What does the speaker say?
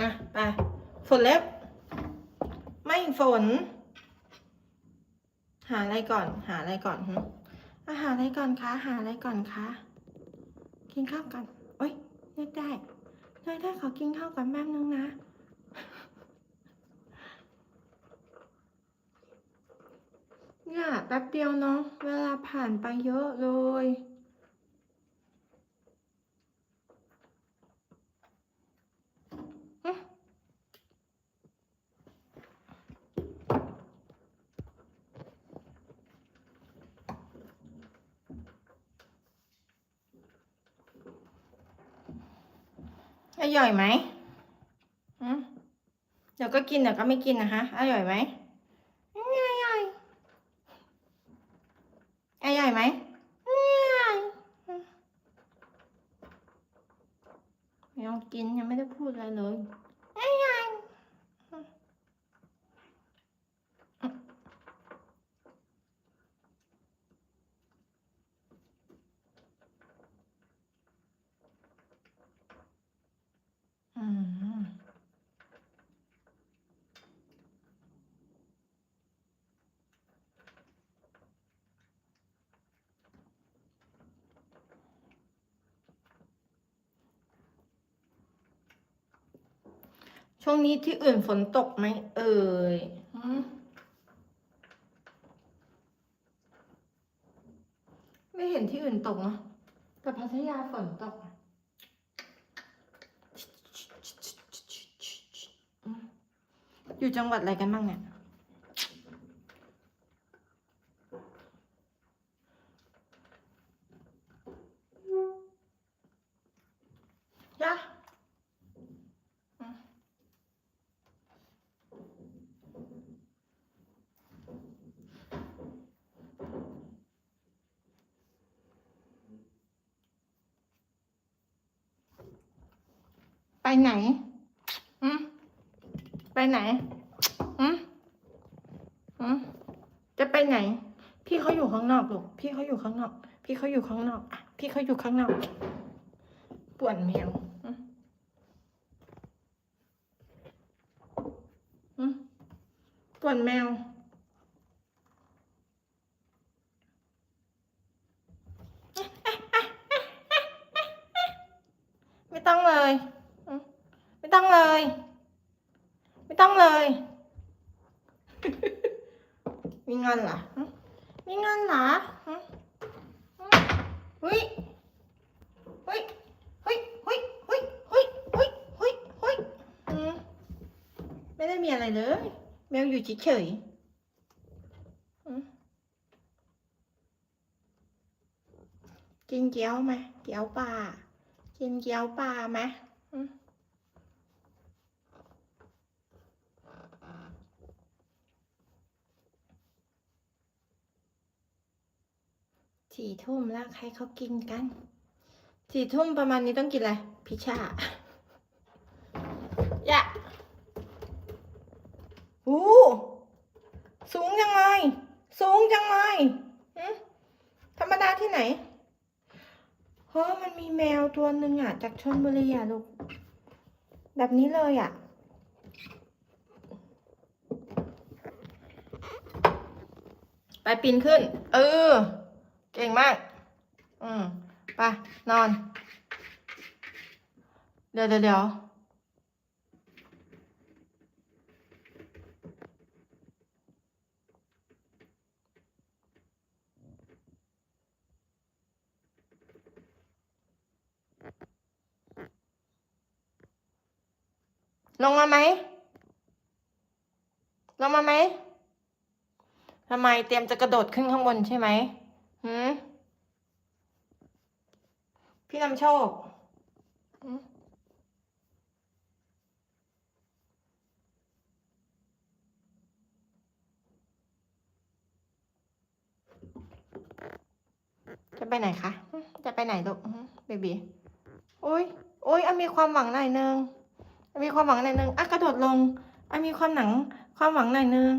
อะไปฝนเล็บ ไม่ฝน หาอะไรก่อน หาอะไรก่อนหึอะหาอะไรก่อนคะ หาอะไรก่อนคะ กินข้าวกันโอ๊ยนึกได้นึกได้ขอกินข้าวก่อนแป๊บนึงนะเนี่ยแป๊บเดียวเนาะ เวลาผ่านไปเยอะเลย อร่อยไหมเดี๋ยวก็กินเดี๋ยวก็ไม่กินนะคะอร่อยไหมอร่อยอร่อยไหมอร่อยอืมไม่ต้องกินยังไม่ได้พูดอะไรเลยอร่อยอืมอืม ช่วงนี้ที่อื่นฝนตกไหมเอ่ยหืมไม่เห็นที่อื่นตกเนาะแต่พัทยาฝนตกอืมอยู่จังหวัดอะไรกันบ้างเนี่ย จ้ะ ไปไหนอืมไปไหนอืมอืมจะไปไหน พี่เขาอยู่ข้างนอกลูกพี่เขาอยู่ข้างนอก พี่เขาอยู่ข้างนอกอะพี่เขาอยู่ข้างนอกป่วนแมวอืมอืมป่วนแมวไม่ต้องเลย ไม่ต้องเลย ไม่ต้องเลย มีเงินเหรอมีเงินเหรอเฮ้ยเฮ้ยเฮ้ยเฮ้ยเฮ้ยเฮ้ยเฮ้ยเฮ้ยเฮ้ยไม่ได้มีอะไรเลย แมวอยู่เฉยกินเกี๊ยวไหมเกี๊ยวปลากินเกี๊ยวปลาไหม สี่ทุ่มแล้วใครเขากินกันสี่ทุ่มประมาณนี้ต้องกินอะไร พิชชายะโอ้สูงจังเลยสูงจังเลยหืมธรรมดาที่ไหนเพราะมันมีแมวตัวหนึ่งอะ จากชนบุรีอะลูก แบบนี้เลยอะ ไปปีนขึ้น เออเก่งมาก อืมไปนอน เดี๋ยวเดี๋ยวเดี๋ยวลงมาไหม ลงมาไหม ทำไมเตรียมจะกระโดดขึ้นข้างบนใช่ไหม หืมพี่นำโชคหืมจะไปไหนคะหืมจะไปไหนลูกหืมเบบีโอ้ยโอ้ยอะมีความหวังหน่อยนึงอะมีความหวังหน่อยนึงอะกระโดดลงอะมีความหนัง ความหวังหน่อยนึง